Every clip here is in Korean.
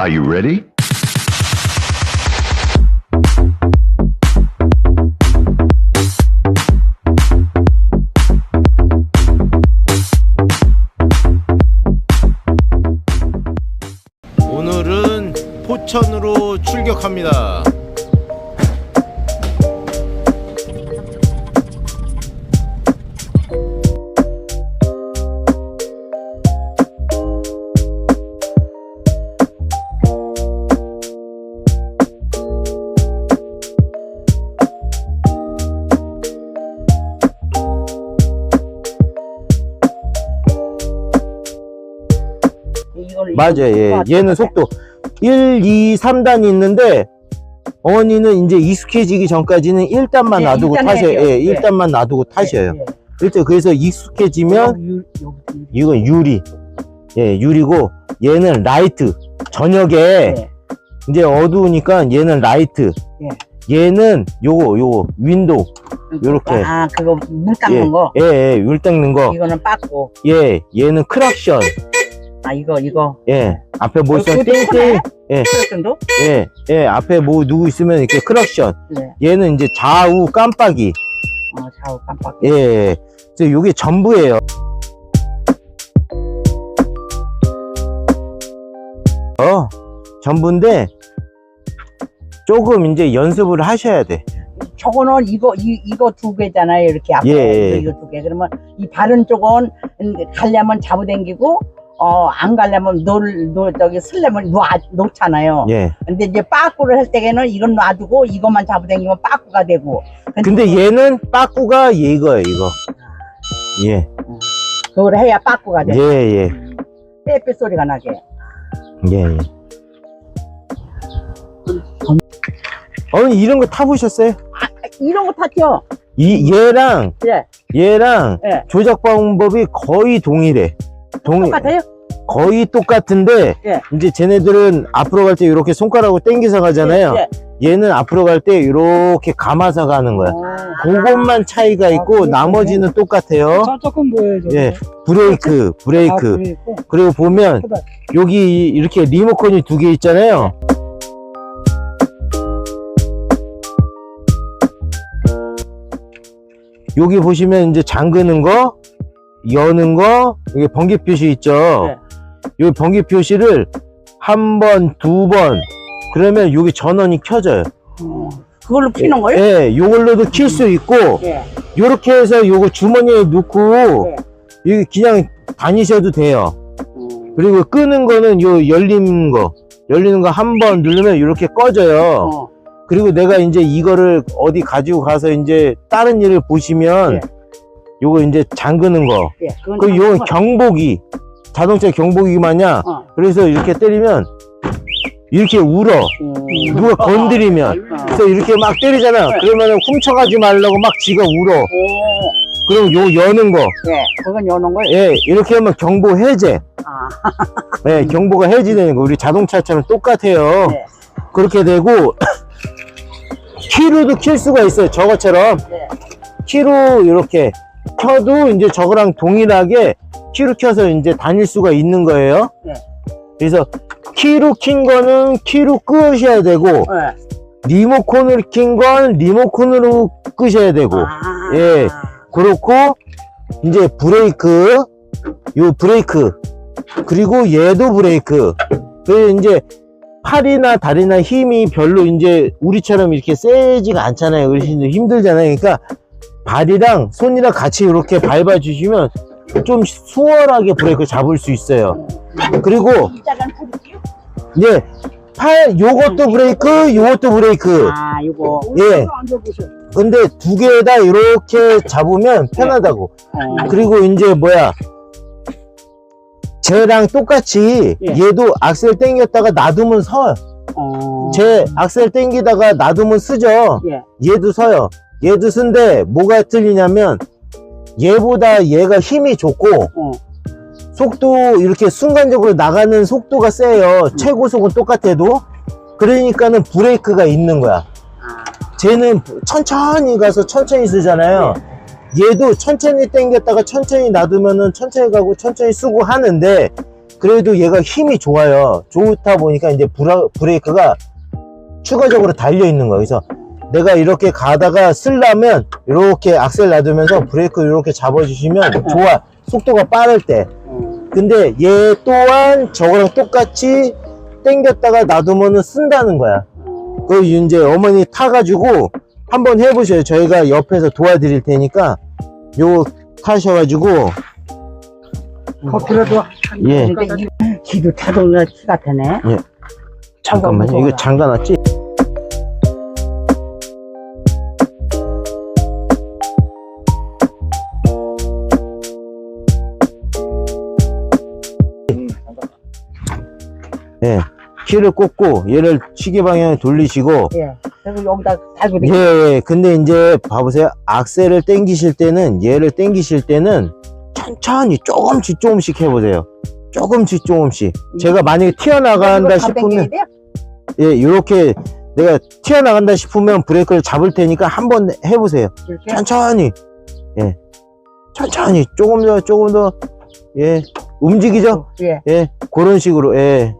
Are you ready? 오늘은 포천으로 출격합니다. 이걸 맞아요. 예. 얘는 속도 1, 2, 3단이 있는데 어머니는 이제 익숙해지기 전까지는 1단만 네, 놔두고 일단 타셔요. 해야죠. 예, 네. 1단만 놔두고 타셔요. 예, 예. 일단 그래서 익숙해지면 유- 이건 유리. 예, 유리고 얘는 라이트. 저녁에 예. 이제 어두우니까 얘는 라이트. 얘는 요거 요거 윈도우. 요렇게. 아 그거 물 닦는 예, 거 예, 예, 율 닦는 거. 이거는 빠고 예, 얘는 크락션. 아 이거 이거 예, 앞에 뭐 있으면 그것도 띵띵. 예. 크락션도 예, 예, 앞에 뭐 누구 있으면 이렇게 크락션. 네. 얘는 이제 좌우 깜빡이. 어 좌우 깜빡 예, 예. 그래서 요게 전부예요. 어, 전부인데 조금 이제 연습을 하셔야 돼. 저거는 이거 이, 이거 두 개잖아요 이렇게 앞에 예, 예. 이거 두 개 그러면 이 바른 쪽은 가려면 잡아당기고 어 안 가려면 놀, 놀 저기 쓸려면 놓, 놓잖아요 예. 근데 이제 빠꾸를 할 때에는 이건 놔두고 이것만 잡아당기면 빠꾸가 되고 근데 얘는 빠꾸가 이거예요, 이거. 예, 그걸 해야 빠꾸가 돼 예, 예, 빼빼 소리가 나게 예, 예. 어머니 이런 거 타보셨어요? 이런 거 탔죠? 이 얘랑 예, 얘랑 예. 조작 방법이 거의 동일해. 동 똑같아요? 거의 똑같은데 예. 이제 쟤네들은 앞으로 갈 때 이렇게 손가락으로 당겨서 가잖아요. 예, 얘는 앞으로 갈 때 이렇게 감아서 가는 거야. 어. 그것만 차이가 있고 그렇군요. 나머지는 똑같아요. 저 조금? 저거? 예, 브레이크, 아, 브레이크. 브레이크. 그리고 보면 페달. 여기 이렇게 리모컨이 두 개 있잖아요. 여기 보시면 이제 잠그는 거, 여는 거, 이게 번개 표시 있죠. 네. 여기 번개 표시를 한 번, 두 번, 그러면 여기 전원이 켜져요. 어. 그걸로 피는 거예요? 예, 요걸로도 킬 수 있고, 예. 요렇게 해서 요거 주머니에 넣고, 네. 여기 그냥 다니셔도 돼요. 음. 그리고 끄는 거는 요 열리는 거 열리는 거 한 번 누르면 이렇게 꺼져요 어. 그리고 내가 이제 이거를 어디 가지고 가서 이제 다른 일을 보시면 예. 요거 이제 잠그는 거 예. 그건 그리고 요건 잠깐만. 경보기 자동차 경보기 마냥 어. 그래서 이렇게 때리면 이렇게 울어 음. 누가 건드리면 어. 그래서 이렇게 막 때리잖아 네. 그러면 훔쳐가지 말라고 막 지가 울어 오. 그럼 요 여는 거 예. 그건 여는 거예요? 예, 이렇게 하면 경보 해제 아. 네, 경보가 해지되는 거 우리 자동차처럼 똑같아요. 네. 그렇게 되고 키로도 킬 수가 있어요. 저것처럼 네. 키로 이렇게 켜도 이제 저거랑 동일하게 키로 켜서 이제 다닐 수가 있는 거예요. 네. 그래서 키로 킨 거는 키로 끄셔야 되고 예. 리모컨을 킨 건 리모컨으로 끄셔야 되고 아. 예. 그렇고 이제 브레이크 요 브레이크 그리고 얘도 브레이크 그 이제 팔이나 다리나 힘이 별로 이제 우리처럼 이렇게 세지가 않잖아요 어르신들 힘들잖아요 그러니까 발이랑 손이랑 같이 이렇게 밟아 주시면 좀 수월하게 브레이크 잡을 수 있어요 그리고? 이제 팔 요것도 브레이크 요것도 브레이크 아, 이거. 예. 근데 두 개 다 이렇게 잡으면 편하다고 어. 그리고 이제 뭐야 쟤랑 똑같이 예. 얘도 악셀 땡겼다가 놔두면 서요 어. 쟤 악셀 땡기다가 놔두면 쓰죠 예. 얘도 서요 얘도 쓴데 뭐가 틀리냐면 얘보다 얘가 힘이 좋고 어. 속도 이렇게 순간적으로 나가는 속도가 세요 최고 속은 똑같아도 그러니까는 브레이크가 있는 거야 아. 쟤는 천천히 가서 천천히 쓰잖아요. 얘도 천천히 당겼다가 천천히 놔두면은 천천히 가고 천천히 쓰고 하는데 그래도 얘가 힘이 좋아요. 좋다 보니까 이제 브라, 브레이크가 추가적으로 달려 있는 거예요. 그래서 내가 이렇게 가다가 쓰려면 이렇게 악셀 놔두면서 브레이크 이렇게 잡아주시면 좋아. 속도가 빠를 때. 근데 얘 또한 저거랑 똑같이 당겼다가 놔두면은 쓴다는 거야. 그 이제 어머니 타가지고 한번 해보셔요. 저희가 옆에서 도와드릴 테니까 요거 타셔가지고 커피라도 예이 기도 자동차 키 같으네. 잠깐만요. 이거 잠가놨지? 예, 키를 꽂고 얘를 시계 방향에 돌리시고 예. 그리고 여기다 달고 예, 예. 근데 이제 봐보세요. 악셀을 당기실 때는 얘를 당기실 때는 천천히 조금씩 조금씩 해보세요. 조금씩 조금씩. 제가 만약에 튀어나간다 싶으면 예, 이렇게 내가 튀어나간다 싶으면 브레이크를 잡을 테니까 한번 해보세요. 이렇게 천천히. 예. 천천히. 조금 더, 조금 더, 예. 움직이죠? 예. 예. 그런 식으로, 예.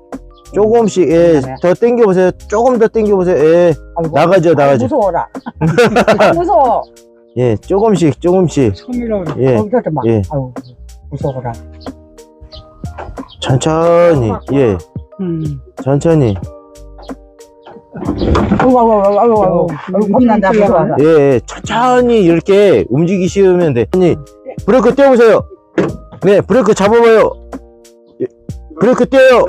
조금씩, 예. 그러네. 더 당겨 보세요. 조금 더 당겨 보세요. 예. 아이고, 나가죠, 나가죠. 무서워라. 아, 무서워. 예. 조금씩, 조금씩. 처음이라고 예. 거기서 좀 막. 예. 아유, 무서워라. 천천히. 예. 음. 천천히. 겁난다, 무서워. 예. 예. 천천히 이렇게 움직이시면 돼. 아니, 브레이크 떼어보세요. 네. 브레이크 잡아봐요. 예, 브레이크 떼요.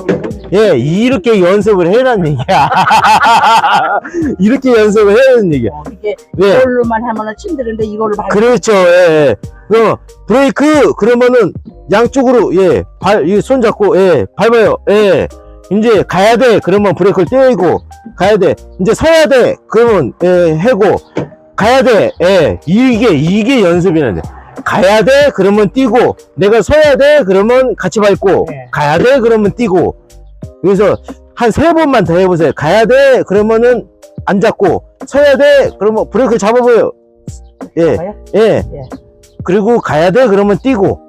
예, 이렇게 연습을 해라는 얘기야. 이렇게 연습을 해라는 얘기야. 어, 이게 네, 이걸로만 하면은 힘들은데 이걸로 밟 그렇죠. 예, 예. 그 브레이크 그러면은 양쪽으로 예, 발, 이손 잡고 예, 밟아요. 예. 이제 가야 돼. 그러면 브레이크를 떼고 가야 돼. 이제 서야 돼. 그러면 예, 해고 가야 돼. 예. 이게 이게 연습이는데. 가야 돼. 그러면 뛰고 내가 서야 돼. 그러면 같이 밟고 네. 가야 돼. 그러면 뛰고 그래서 한 세 번만 더 해보세요. 가야 돼. 그러면은 안 잡고 서야 돼. 그러면 브레이크 잡아봐요. 예? 예. 예. 그리고 가야 돼. 그러면 뛰고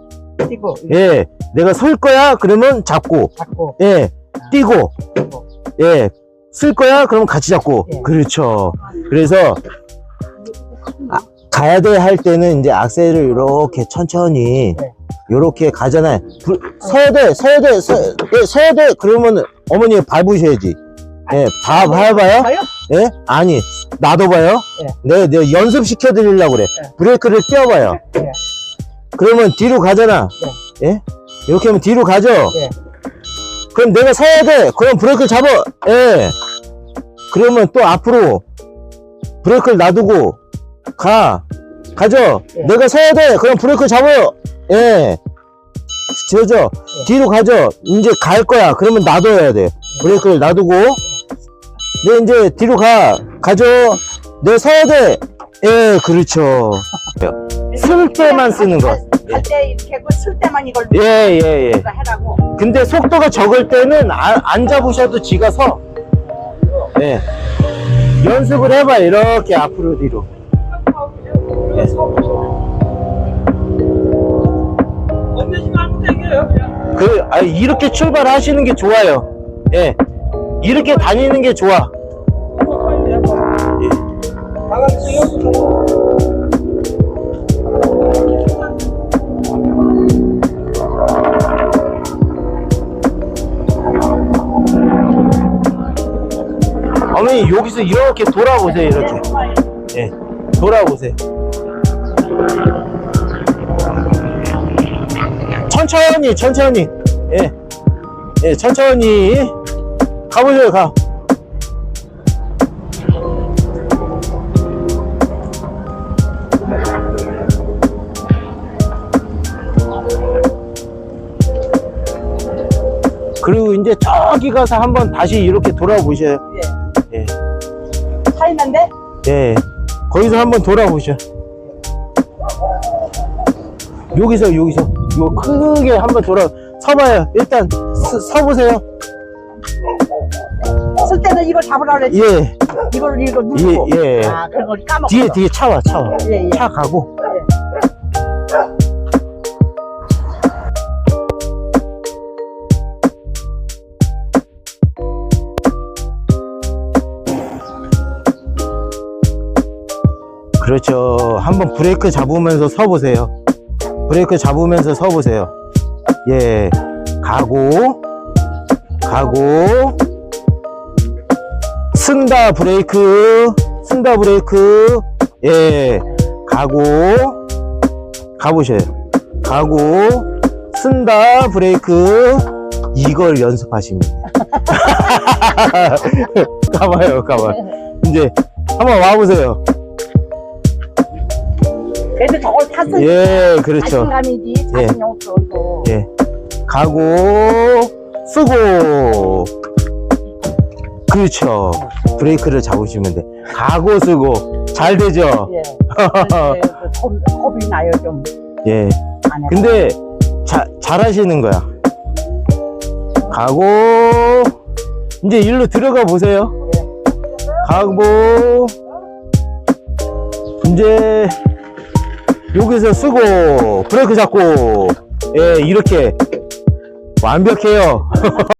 뛰고, 예. 내가 설 거야. 그러면 잡고 잡고, 예. 뛰고 뛰고. 예. 쓸 거야. 그러면 같이 잡고 예. 그렇죠. 그래서 아, 가야 돼 할 때는 이제 악셀을 이렇게 천천히 네. 이렇게 가잖아요. 불- 서야 돼, 서야 돼, 서, 예, 서야 돼. 그러면 어머니 밟으셔야지. 예, 다 밟아요? 봐요? 예? 아니, 놔둬봐요. 네, 내가 연습시켜 드리려고 그래. 네. 브레이크를 띄워봐요. 네. 그러면 뒤로 가잖아. 예? 이렇게 하면 뒤로 가죠? 네. 그럼 내가 서야 돼. 그럼 브레이크를 잡아. 예. 그러면 또 앞으로 브레이크를 놔두고 가. 가죠? 예. 내가 서야 돼. 그럼 브레이크 잡아요. 예. 저죠? 예. 뒤로 가죠? 이제 갈 거야. 그러면 놔둬야 돼. 브레이크를 놔두고. 네, 이제 뒤로 가. 가죠? 내가 서야 돼. 예, 그렇죠. 쓸 때만 쓰는 거. 갈때 이렇게 하고 쓸 때만 이걸 예, 예, 예. 해라고. 근데 속도가 적을 때는 안, 안 잡으셔도 지가 서. 예. 연습을 해봐, 이렇게 앞으로 뒤로. 그, 아, 이렇게 출발하시는 게 좋아요. 예. 이렇게 다니는 게 좋아. 예. 어머니, 여기서 이렇게 돌아보세요, 이렇게. 예. 돌아보세요. 천천히, 천천히. 예. 예, 천천히. 가보세요, 가. 그리고 이제 저기 가서 한번 다시 이렇게 돌아보셔요. 예. 차 있는데? 예. 거기서 한번 돌아보셔. 여기서 여기서. 이거 크게 한번 돌아 서봐요. 일단 서, 서보세요. 쓸 때는 이걸 잡으라 그랬지. 예. 이걸 이거 누르고. 예, 예. 아 그런 걸 까먹고 뒤에 뒤에 차와 차와. 예, 예. 차 가고. 그렇죠. 한번 브레이크 잡으면서 서보세요. 브레이크 잡으면서 서 보세요. 예. 가고, 가고, 쓴다 브레이크, 쓴다 브레이크, 예. 가고, 가보셔요. 가고, 쓴다 브레이크, 이걸 연습하십니다. 가봐요, 가봐요. 이제 한번 와보세요. 그래도 저걸 탔으니 예, 그렇죠. 자신감이지 예. 자신이 없어 이거. 예. 가고, 쓰고. 그렇죠. 브레이크를 잡으시면 돼. 가고, 쓰고. 잘 되죠? 예. 근데 그 겁, 겁이 나요 좀. 예. 근데, 자, 잘 하시는 거야. 가고, 이제 일로 들어가 보세요. 가고, 이제, 여기서 쓰고, 브레이크 잡고, 예, 이렇게 완벽해요.